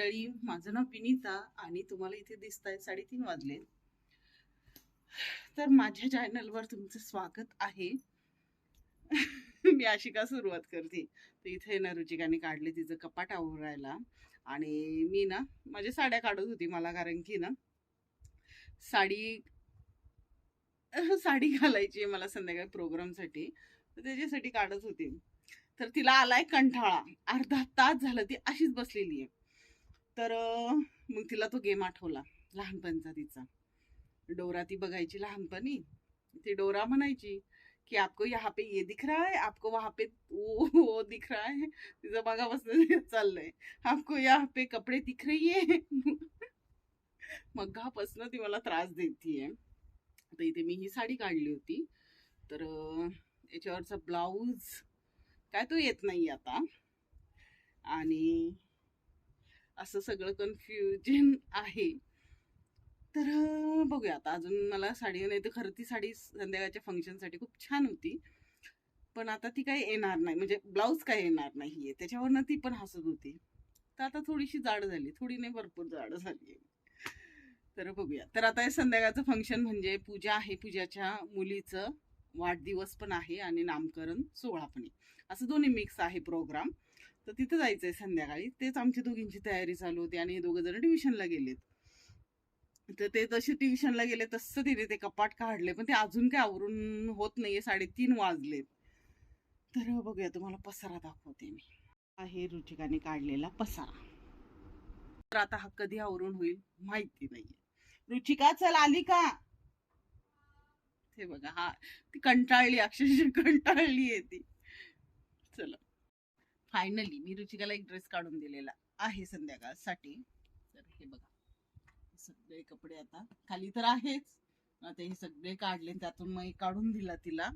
मंडळी माझं नाव विनीता आणि तुम्हाला इथे दिसत आहे साडेतीन वाजले. तर माझ्या चॅनलवर तुमचं स्वागत आहे. मी अशी का सुरुवात करते? तर इथे ना रुचिकाने काढले तिचं कपाट आवरायला. आणि मी ना माझ्या साड्या काढत होती मला कारण की ना साडी साडी घालायची आहे मला संध्याकाळी प्रोग्रामसाठी. तर त्याच्यासाठी काढत होती. तर तिला आलाय कंटाळा अर्धा तास झालं ती अशीच बसलेली आहे. तर मग तिला तो गेम आठवला लहानपणचा तिचा. डोरा ती बघायची लहानपणी. ती डोरा म्हणायची की आपको यहाँ पे ये दिख रहा है आपको वहाँ पे वो वो दिख रहा है. तिचं बघापासून हे चाललंय. आपको यहाँ पे कपडे दिख रही आहे मगापासून ती मला त्रास देतीये. तर इथे मी ही साडी काढली होती. तर याच्यावरचा ब्लाऊज काय तो येत नाही आता. आणि असं सगळं कन्फ्युजन आहे. तर बघूया आता. अजून मला साडी नाही तर खरं ती साडी संध्याकाळच्या फंक्शनसाठी खूप छान होती. पण आता ती काही येणार नाही. म्हणजे ब्लाऊज काही येणार नाही आहे त्याच्यावरनं ती पण हसत होती. तर आता थोडीशी जाड झाली. थोडी नाही भरपूर जाड झाली तर बघूया. तर आता हे संध्याकाळचं फंक्शन म्हणजे पूजा आहे. पूजाच्या मुलीचं वाढदिवस पण आहे आणि नामकरण सोहळा पण आहे. असं दोन्ही मिक्स आहे प्रोग्राम तर तिथं जायचं आहे संध्याकाळी. तेच आमची दोघींची तयारी चालू होती आणि हे दोघं जण ट्युशनला गेलेत. तर ते जसे ट्युशनला गेले तसं तिने ते कपाट काढले. पण ते अजून काय आवरून होत नाहीये. साडेतीन वाजलेत. तर बघूया तुम्हाला पसारा दाखवते मी. आहे रुचिकाने काढलेला पसारा. तर आता हा कधी आवरून होईल माहिती नाहीये. रुचिका चल आली का? हे बघा हा ती कंटाळली अक्षरशः कंटाळली आहे ती. चला. फायनली मी रुचिकाला एक ड्रेस काढून दिलेला आहे संध्याकाळसाठी. तर हे बघा. सगळे कपडे आता खाली तर आहेच. आता हे सगळे काढले त्यातून मग काढून दिला तिला.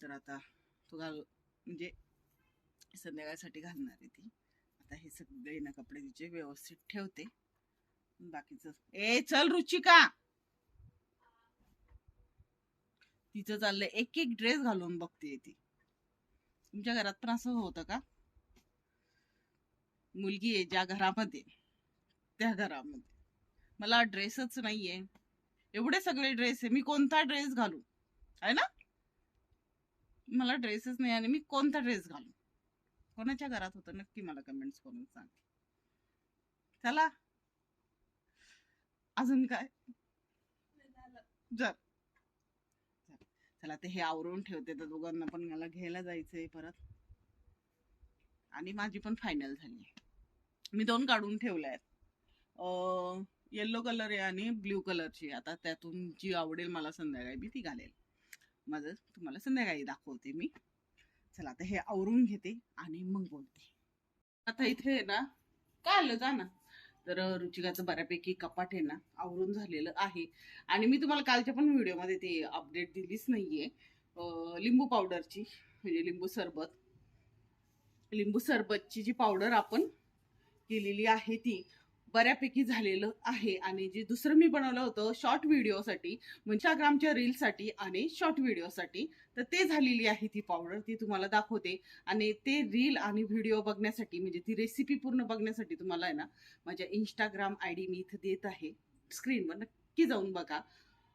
तर आता तो घाल म्हणजे संध्याकाळसाठी घालणार आहे ती. आता हे सगळे ना कपडे तिचे व्यवस्थित ठेवते. बाकीच ए चल रुचिका! तिचं चाललंय एक एक ड्रेस घालून बघते ती. तुमच्या घरात पण असं होतं का? मुलगी आहे ज्या घरामध्ये त्या घरामध्ये. मला ड्रेसच नाहीये. एवढे सगळे ड्रेस आहे. मी कोणता ड्रेस घालू? आहे ना? मला ड्रेसच नाही आणि मी कोणता ड्रेस घालू? कोणाच्या घरात होतं? नक्की मला कमेंट्स करून सांग. चला. अजून काय? जर चला ते हे आवरून ठेवते तर दोघांना पण मला घ्यायला जायचंय परत. आणि माझी पण फायनल झाली मी दोन काढून ठेवल्या आहेत. येल्लो कलर आहे आणि ब्ल्यू कलरची आता त्यातून जी आवडेल मला संध्याकाळी मी ती घालेल. माझं तुम्हाला संध्याकाळी दाखवते मी. चला आता हे आवरून घेते आणि मग बोलते. आता इथे आहे ना काय आलं? जा ना. तर रुचिकाचं बऱ्यापैकी कपाट आहे ना आवरून झालेलं आहे. आणि मी तुम्हाला कालच्या पण व्हिडिओमध्ये ते अपडेट दिलीच नाहीये. लिंबू पावडरची म्हणजे लिंबू सरबत. लिंबू सरबतची जी पावडर आपण केलेली आहे ती बऱ्यापैकी झालेलं आहे. आणि जे दुसरं मी बनवलं होतं शॉर्ट व्हिडिओसाठी इंस्टाग्रामच्या रीलसाठी आणि शॉर्ट व्हिडिओसाठी तर ते झालेली आहे ती पावडर ती तुम्हाला दाखवते. आणि ते रील आणि व्हिडिओ बघण्यासाठी म्हणजे ती रेसिपी पूर्ण बघण्यासाठी तुम्हाला आहे ना माझ्या इंस्टाग्राम आय डी मी इथं देत आहे. स्क्रीनवर नक्की जाऊन बघा.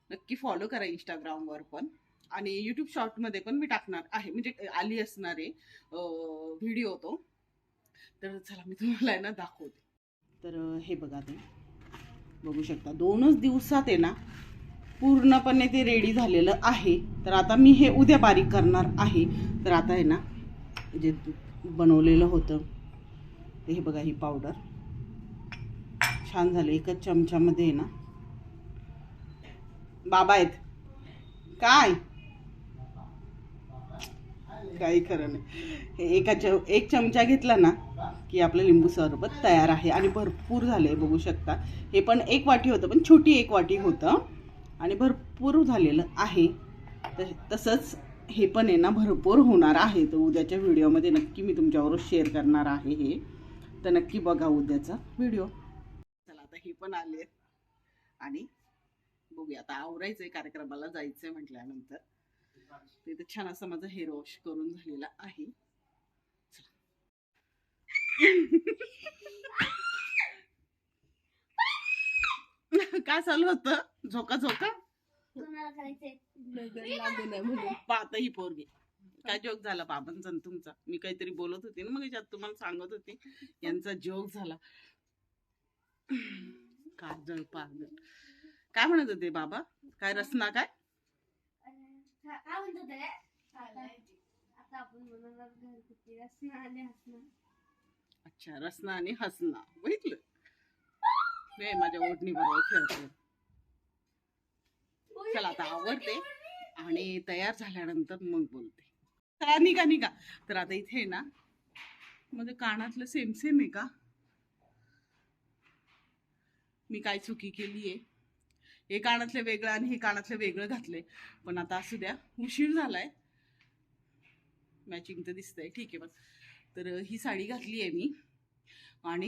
नक्की फॉलो करा इंस्टाग्रामवर पण. आणि यूट्यूब शॉर्टमध्ये पण मी टाकणार आहे. म्हणजे आली असणारे व्हिडिओ तो. तर चला मी तुम्हाला आहे ना दाखवते. तर हे बघा ते. बघू शकता. दोनच दिवसात आहे ना पूर्णपणे ते रेडी झालेलं आहे. तर आता मी हे उद्या बारीक करणार आहे. तर आता आहे ना जे बनवलेलं होतं ते हे बघा ही पावडर छान झालं. एकच चमच्यामध्ये आहे ना. बाबा आहेत. काय? काही खरं नाही. एका च एक चमचा घेतला ना की आपलं लिंबू सरबत तयार आहे आणि भरपूर झाले बघू शकता. हे पण एक वाटी होतं पण छोटी एक वाटी होतं आणि भरपूर झालेलं आहे. तसंच हे पण आहे ना भरपूर होणार आहे. तर उद्याच्या व्हिडिओमध्ये नक्की मी तुमच्याबरोबर शेअर करणार आहे हे. तर नक्की बघा उद्याचा व्हिडिओ. चला आता हे पण आले आणि बघूया आता आवरायचं आहे कार्यक्रमाला जायचंय म्हटल्यानंतर. तिथे छान असं माझं हेअर वॉश करून झालेला आहे. काय चालू होतं? झोका झोका? कोणाला करायचंय नजर लागू नये म्हणून. पाहता ही पोरगी. काय जोक झाला बाबांचा तुमचा? मी काहीतरी बोलत होते ना मग याच्यात तुम्हाला सांगत होते. यांचा जोक झाला. काजळ काय म्हणत होते बाबा? काय रसना काय? काय म्हणतो ते. आता आता आपण बनवणार घरगुती रसना आणि हसना अच्छा रसना आणि हसना बघितलं? हे माझ्या ओढणी बरोबर खेळतो चला आता आवडते आणि तयार झाल्यानंतर मग बोलते. चला निघा निघा. तर आता इथे आहे ना म्हणजे कानातलं सेम सेम आहे का? मी काय चुकी केली आहे हे कानातलं वेगळं आणि हे कानातलं वेगळं घातलंय. पण आता असू द्या उशीर झालाय. मॅचिंग तर दिसतंय. ठीक आहे बघ. तर ही साडी घातली आहे मी. आणि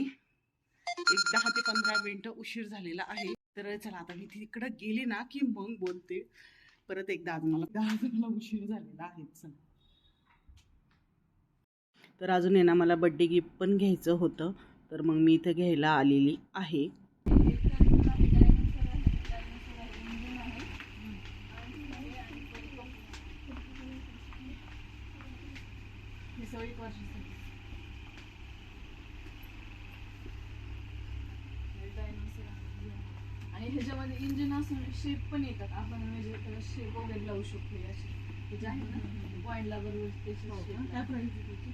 एक दहा ते पंधरा मिनटं उशीर झालेला आहे. तर चला आता मी तिकडं गेले ना की मग बोलते. परत एकदा आज मला दहा मला उशीर झालेला आहे. चला. तर अजून आहे ना मला बड्डे गिफ्ट पण घ्यायचं होतं. तर मग मी इथं घ्यायला आलेली आहे. आणि ह्याच्यामध्ये इंजिन असून शेप पण येतात. आपण म्हणजे त्याला शेप वगैरे लावू शकतो हे असे हे जे आहे ना पॉईंटला बरोबर त्याचे shape. काय प्राईस त्याची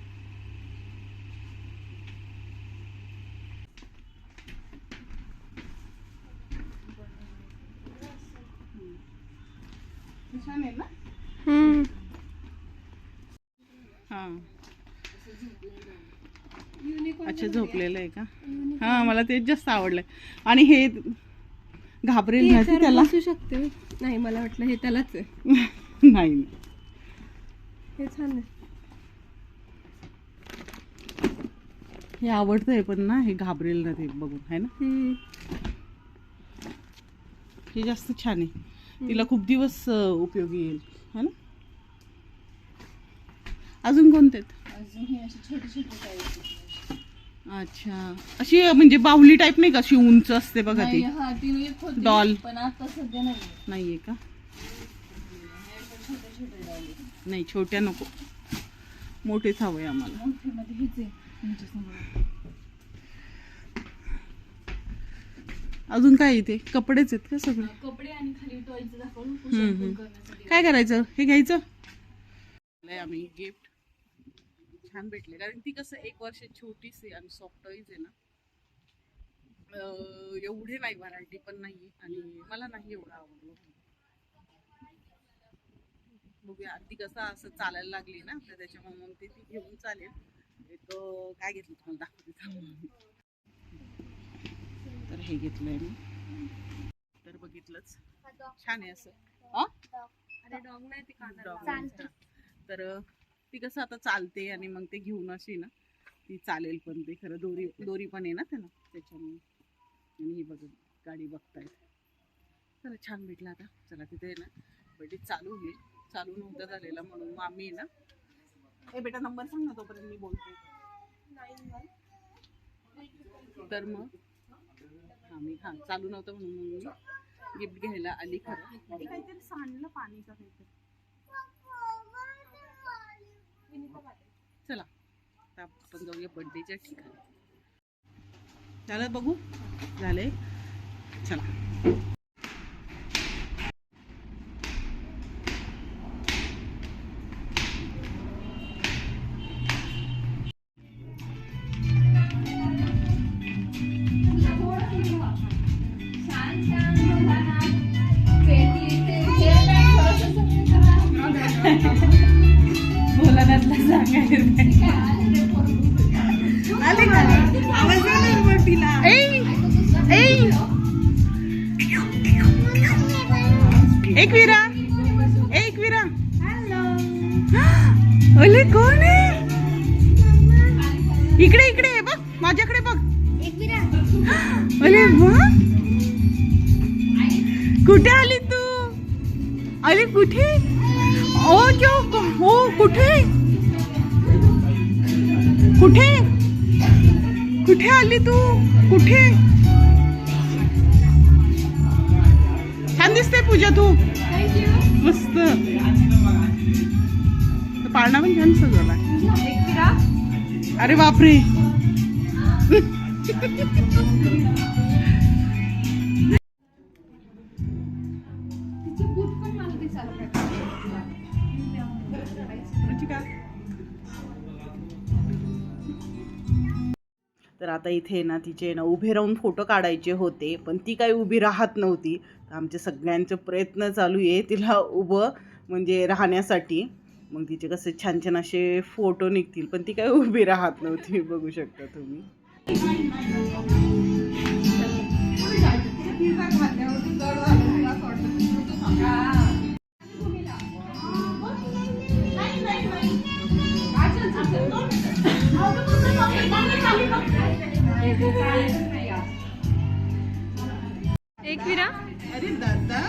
हे छान आहे ना? हां. अच्छा झोपलेलं आहे का? हां मला तेच जास्त आवडलंय. आणि हे घाबरेल ना ती त्याला. असू शकते. नाही मला वाटलं हे त्यालाच आहे. नाही नाही. हे छान आहे. हे आवडतंय पण ना हे घाबरेल ना ते बघून है ना? हम्म. हे जास्त छान आहे. तिला खूप दिवस अं, उपयोगी येईल है ना? अजून कोणते आहेत? अजून हे असे छोटे छोटे टाईप अच्छा. अशी म्हणजे बाहुली टाईप नाही का? अशी उंच असते बघा ती. नाही हा तीन एक होती Doll. पण आता सध्या नाही नाहीये का? छोटे छोटे डॉल नाही छोट्या नको. मोठेच हवंय आम्हाला. हेच आहे तुमच्यासमोर. अजून काय इथे कपडेच आहेत का सगळे? कपडे आणि खाली टॉयचं दाखवून हम्म, पुषप हम्म. करण्यासाठी. काय करायचं? हे घ्यायचं? आम्ही गिफ्ट छान भेटले. कारण ती कसं एक वर्ष आहे आणि सॉफ्ट टॉईज आहे ना एवढे नाही व्हरायटी पण नाही आणि मला नाही एवढं आवडलं. बघूया ती कसं असं चालायला लागली ना तर त्याच्यामुळे मग ते ती घेऊन चालेल. एक काय घेतलं तुम्हाला? दाखवते. तर हे घेतलंय मी. तर बघितलंच. छान आहे असं. हा? अरे डॉग नाही ते. तर ती कसं आता चालते आणि मग ते घेऊन अशी ना ती चालेल पण ते खरं दोरी दोरी पण आहे ना त्याला त्याच्यामुळे. आणि ही बघ गाडी बघतायत. चला छान भेटला आता. चला तिथे ना बड्डे चालू होईल चालू नव्हता झालेला म्हणून मग आम्ही ना ए बेटा नंबर सांग ना तोपर्यंत मी बोलते. तर मग आम्ही हां चालू नव्हतं म्हणून मग मी गिफ्ट घ्यायला आली खरं. काहीतरी सांडलं पाणीचं काहीतरी. चला. आता आपण जाऊया बड्डेच्या ठिकाणी. झालं बघू? झालंय. चला. एक विरा. एक विरा. ओले कोण आहे? इकडे इकडे आहे बघ माझ्याकडे बघ. वा. कुठे आली तू? अरे कुठे? ओ जो ओ कुठे आली तू? कुठे? छान दिसते पूजा तू. मस्त. पाळणा पण छान सजवला. अरे बापरे. तर आता इथे ना तिचे ना उभे राहून फोटो काढायचे होते पण ती काही उभी राहत नव्हती. तर आमचे सगळ्यांचे प्रयत्न चालू आहे तिला उभं म्हणजे राहण्यासाठी. मग तिचे कसे छान छान असे फोटो निघतील पण ती काही उभी राहत नव्हती बघू शकता तुम्ही. एक विरा. अरे दादा.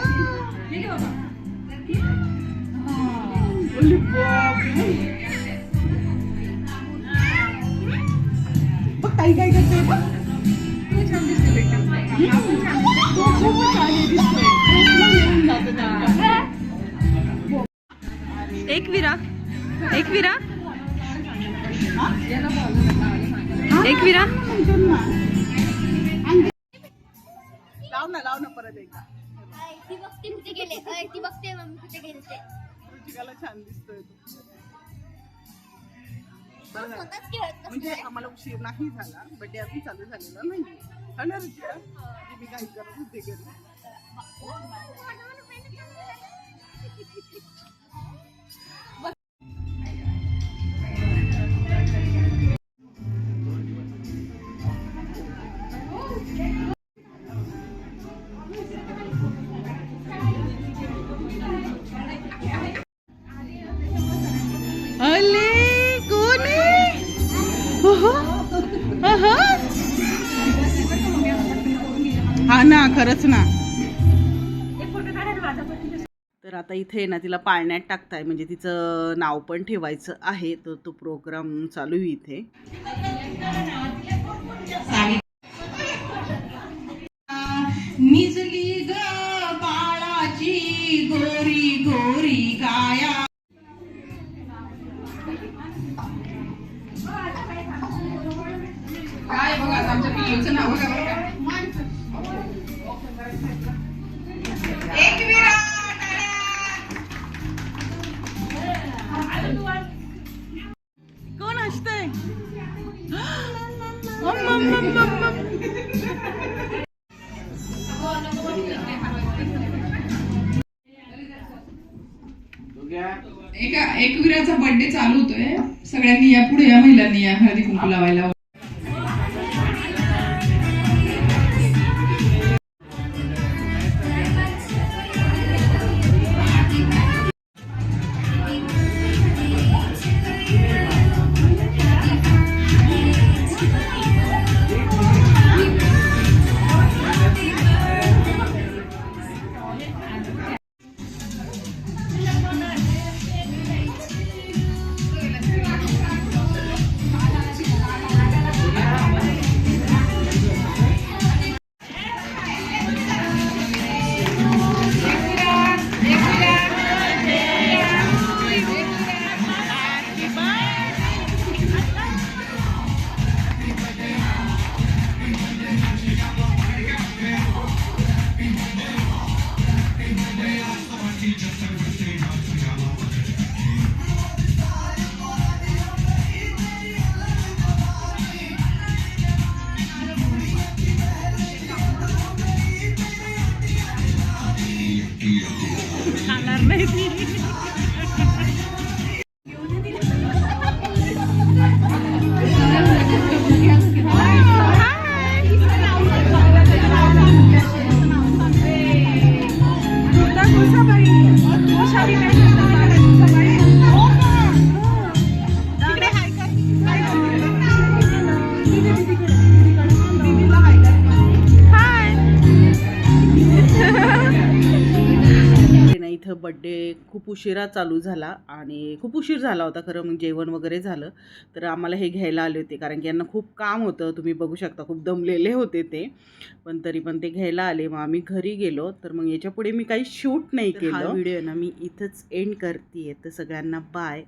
बघ काही काय करते बघ. एक विरा. एक विरा. एक विरा. परत एकदा ती बघते कुठे गेले. अय, ती बघते मम्मी कुठे गेले ते रुचिकाला छान दिसतोय तो. बरं झालं. स्वतःच खेळत म्हणजे आम्हाला उशीर नाही झाला बड्डे अजून चालू झालेला नाही हो ना रुचिका? की मी काही करत होते घरी अले ना खरंच ना. तर आता इथे ना तिला पाळण्यात टाकताय. म्हणजे तिचं नाव पण ठेवायचं आहे. तर तो प्रोग्राम चालू आहे इथे. निजली ग बाळाची गोरी गोरी गाया. काय बघा आमच्या पिल्लूचं नाव एकविराचा बर्थडे चालू होतोय. सगळ्यांनी या पुढे या महिलांनी या हळदी कुंकू लावायला. बड्डे खूप उशिरा चालू झाला आणि खूप उशीर झाला होता खरं मग जेवण वगैरे झालं. तर आम्हाला हे घ्यायला आले होते कारण की यांना खूप काम होतं. तुम्ही बघू शकता खूप दमलेले होते ते. पण तरी पण ते घ्यायला आले. मग आम्ही घरी गेलो. तर मग याच्यापुढे मी काही शूट नाही केलं. व्हिडिओ ना मी इथंच एंड करते तर सगळ्यांना बाय